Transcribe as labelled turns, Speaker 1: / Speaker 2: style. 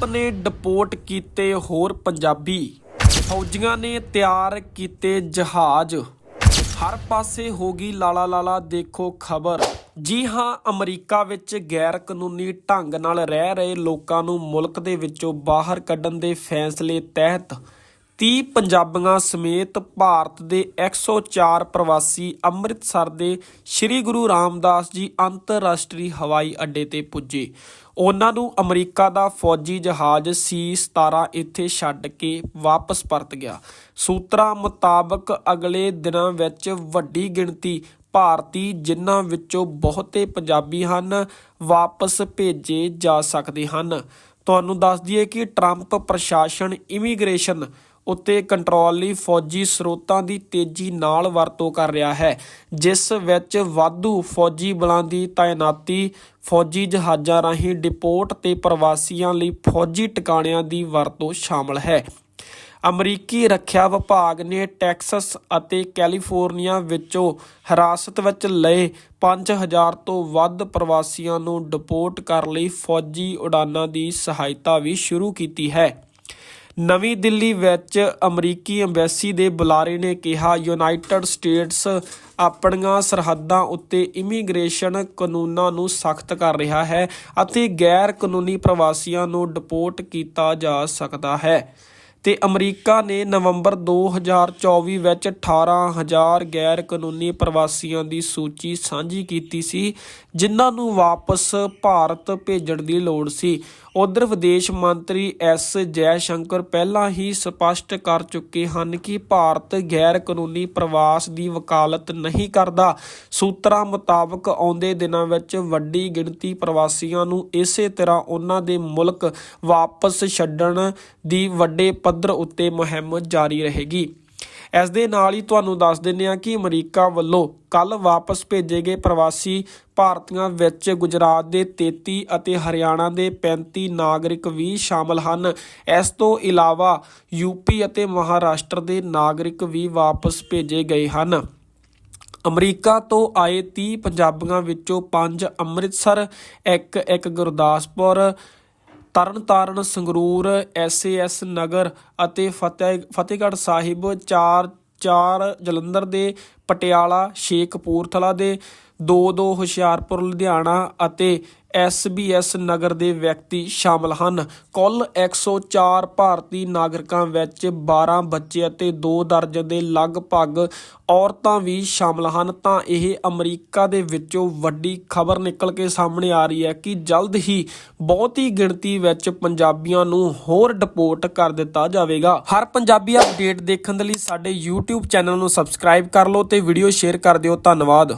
Speaker 1: Trump ਨੇ deport ਕੀਤੇ ਹੋਰ ਪੰਜਾਬੀ ਫੌਜੀਆਂ ਨੇ ਤਿਆਰ ਕੀਤੇ ਜਹਾਜ਼। ਹਰ ਪਾਸੇ ਹੋ ਗਈ ਲਾਲਾ ਲਾਲਾ, ਦੇਖੋ ਖਬਰ। ਜੀ ਹਾਂ, ਅਮਰੀਕਾ ਵਿੱਚ ਗੈਰ ਕਾਨੂੰਨੀ ਢੰਗ ਨਾਲ ਰਹਿ ਰਹੇ ਲੋਕਾਂ ਨੂੰ ਮੁਲਕ ਦੇ ਵਿੱਚੋਂ ਬਾਹਰ ਕੱਢਣ ਦੇ ਫੈਸਲੇ ਤਹਿਤ 30 ਪੰਜਾਬੀਆਂ ਸਮੇਤ ਭਾਰਤ ਦੇ 104 ਪ੍ਰਵਾਸੀ ਅੰਮ੍ਰਿਤਸਰ ਦੇ ਸ੍ਰੀ ਗੁਰੂ ਰਾਮਦਾਸ ਜੀ ਅੰਤਰਰਾਸ਼ਟਰੀ ਹਵਾਈ ਅੱਡੇ ਤੇ ਪੁੱਜੇ। ਉਹਨਾਂ ਨੂੰ ਅਮਰੀਕਾ ਦਾ ਫੌਜੀ ਜਹਾਜ਼ ਸੀ-17 ਇੱਥੇ ਛੱਡ ਕੇ ਵਾਪਸ ਪਰਤ ਗਿਆ। ਸੂਤਰਾਂ ਮੁਤਾਬਕ ਅਗਲੇ ਦਿਨਾਂ ਵਿੱਚ ਵੱਡੀ ਗਿਣਤੀ ਭਾਰਤੀ ਜਿਨ੍ਹਾਂ ਵਿੱਚੋਂ ਬਹੁਤੇ ਪੰਜਾਬੀ ਹਨ ਵਾਪਸ ਭੇਜੇ ਜਾ ਸਕਦੇ ਹਨ। ਤੁਹਾਨੂੰ ਦੱਸ ਦਈਏ ਕਿ ਟਰੰਪ ਪ੍ਰਸ਼ਾਸਨ ਇਮੀਗ੍ਰੇਸ਼ਨ ਉੱਤੇ ਕੰਟਰੋਲ ਲਈ ਫੌਜੀ ਸਰੋਤਾਂ ਦੀ ਤੇਜ਼ੀ ਨਾਲ ਵਰਤੋਂ ਕਰ ਰਿਹਾ ਹੈ, ਜਿਸ ਵਿੱਚ ਵਾਧੂ ਫੌਜੀ ਬਲਾਂ ਦੀ ਤਾਇਨਾਤੀ, ਫੌਜੀ ਜਹਾਜ਼ਾਂ ਰਾਹੀਂ ਡਿਪੋਰਟ ਤੇ ਪ੍ਰਵਾਸੀਆਂ ਲਈ ਫੌਜੀ ਟਿਕਾਣਿਆਂ ਦੀ ਵਰਤੋਂ ਸ਼ਾਮਲ ਹੈ। ਅਮਰੀਕੀ ਰੱਖਿਆ ਵਿਭਾਗ ਨੇ ਟੈਕਸਸ ਅਤੇ ਕੈਲੀਫੋਰਨੀਆ ਵਿੱਚੋਂ ਹਿਰਾਸਤ ਵਿੱਚ ਲਏ 5000 ਤੋਂ ਵੱਧ ਪ੍ਰਵਾਸੀਆਂ ਨੂੰ ਡਿਪੋਰਟ ਕਰਨ ਲਈ ਫੌਜੀ ਉਡਾਨਾਂ ਦੀ ਸਹਾਇਤਾ ਵੀ ਸ਼ੁਰੂ ਕੀਤੀ ਹੈ। ਨਵੀਂ ਦਿੱਲੀ ਵਿੱਚ ਅਮਰੀਕੀ ਅੰਬੈਸੀ ਦੇ ਬੁਲਾਰੇ ਨੇ ਕਿਹਾ, ਯੂਨਾਈਟਿਡ ਸਟੇਟਸ ਆਪਣੀਆਂ ਸਰਹੱਦਾਂ ਉੱਤੇ ਇਮੀਗ੍ਰੇਸ਼ਨ ਕਾਨੂੰਨਾਂ ਨੂੰ ਸਖਤ ਕਰ ਰਿਹਾ ਹੈ ਅਤੇ ਗੈਰ ਕਾਨੂੰਨੀ ਪ੍ਰਵਾਸੀਆਂ ਨੂੰ ਡਿਪੋਰਟ ਕੀਤਾ ਜਾ ਸਕਦਾ ਹੈ। ਤੇ ਅਮਰੀਕਾ ਨੇ ਨਵੰਬਰ 2024 ਵਿੱਚ 18000 ਗੈਰ ਕਾਨੂੰਨੀ ਪ੍ਰਵਾਸੀਆਂ ਦੀ ਸੂਚੀ ਸਾਂਝੀ ਕੀਤੀ ਸੀ, ਜਿਨ੍ਹਾਂ ਨੂੰ ਵਾਪਸ ਭਾਰਤ ਭੇਜਣ ਦੀ ਲੋੜ ਸੀ। ਉਧਰ ਵਿਦੇਸ਼ ਮੰਤਰੀ ਐਸ ਜੈ ਸ਼ੰਕਰ ਪਹਿਲਾਂ ਹੀ ਸਪਸ਼ਟ ਕਰ ਚੁੱਕੇ ਹਨ ਕਿ ਭਾਰਤ ਗੈਰ ਕਾਨੂੰਨੀ ਪ੍ਰਵਾਸ ਦੀ ਵਕਾਲਤ ਨਹੀਂ ਕਰਦਾ। ਸੂਤਰਾਂ ਮੁਤਾਬਕ ਆਉਂਦੇ ਦਿਨਾਂ ਵਿੱਚ ਵੱਡੀ ਗਿਣਤੀ ਪ੍ਰਵਾਸੀਆਂ ਨੂੰ ਇਸੇ ਤਰ੍ਹਾਂ ਉਹਨਾਂ ਦੇ ਮੁਲਕ ਵਾਪਸ ਛੱਡਣ ਦੀ ਵੱਡੇ ਪੱਧਰ ਉੱਤੇ ਮੁਹਿੰਮ ਜਾਰੀ ਰਹੇਗੀ। ਇਸ ਦੇ ਨਾਲ ਹੀ ਤੁਹਾਨੂੰ ਦੱਸ ਦਿੰਦੇ ਹਾਂ ਕਿ ਅਮਰੀਕਾ ਵੱਲੋਂ ਕੱਲ ਵਾਪਸ ਭੇਜੇ ਗਏ ਪ੍ਰਵਾਸੀ ਭਾਰਤੀਆਂ ਵਿੱਚ ਗੁਜਰਾਤ ਦੇ 33 ਅਤੇ ਹਰਿਆਣਾ ਦੇ 35 ਨਾਗਰਿਕ ਵੀ ਸ਼ਾਮਲ ਹਨ। ਇਸ ਤੋਂ ਇਲਾਵਾ ਯੂਪੀ ਅਤੇ ਮਹਾਰਾਸ਼ਟਰ ਦੇ ਨਾਗਰਿਕ ਵੀ ਵਾਪਸ ਭੇਜੇ ਗਏ ਹਨ। ਅਮਰੀਕਾ ਤੋਂ ਆਏ 30 ਪੰਜਾਬੀਆਂ ਵਿੱਚੋਂ 5 ਅੰਮ੍ਰਿਤਸਰ, ਇੱਕ ਇੱਕ ਗੁਰਦਾਸਪੁਰ ਤਰਨਤਾਰਨ ਸੰਗਰੂਰ ਐਸਏਐਸ ਨਗਰ ਅਤੇ ਫਤਿਹ, ਫਤਿਹਗੜ੍ਹ ਸਾਹਿਬ, ਚਾਰ ਚਾਰ ਜਲੰਧਰ ਦੇ ਪਟਿਆਲਾ ਛੇ ਕਪੂਰਥਲਾ ਦੇ ਦੋ ਦੋ ਹੁਸ਼ਿਆਰਪੁਰ, ਲੁਧਿਆਣਾ ਅਤੇ ਐਸਬੀਐਸ ਨਗਰ ਦੇ ਵਿਅਕਤੀ ਸ਼ਾਮਲ ਹਨ। ਕੁੱਲ 104 ਭਾਰਤੀ ਨਾਗਰਿਕਾਂ ਵਿੱਚ 12 ਬੱਚੇ ਅਤੇ 2 ਦਰਜਨ ਦੇ ਲਗਭਗ ਔਰਤਾਂ ਵੀ ਸ਼ਾਮਲ ਹਨ। ਤਾਂ ਇਹ ਅਮਰੀਕਾ ਦੇ ਵਿੱਚੋਂ ਵੱਡੀ ਖਬਰ ਨਿਕਲ ਕੇ ਸਾਹਮਣੇ ਆ ਰਹੀ ਹੈ ਕਿ ਜਲਦ ਹੀ ਬਹੁਤੀ ਗਿਣਤੀ ਵਿੱਚ ਪੰਜਾਬੀਆਂ ਨੂੰ ਹੋਰ ਡਿਪੋਰਟ ਕਰ ਦਿੱਤਾ ਜਾਵੇਗਾ। ਹਰ ਪੰਜਾਬੀ ਅਪਡੇਟ ਦੇਖਣ ਦੇ ਲਈ ਸਾਡੇ YouTube ਚੈਨਲ ਨੂੰ ਸਬਸਕ੍ਰਾਈਬ ਕਰ ਲਓ ਤੇ ਵੀਡੀਓ ਸ਼ੇਅਰ ਕਰ ਦਿਓ। ਧੰਨਵਾਦ।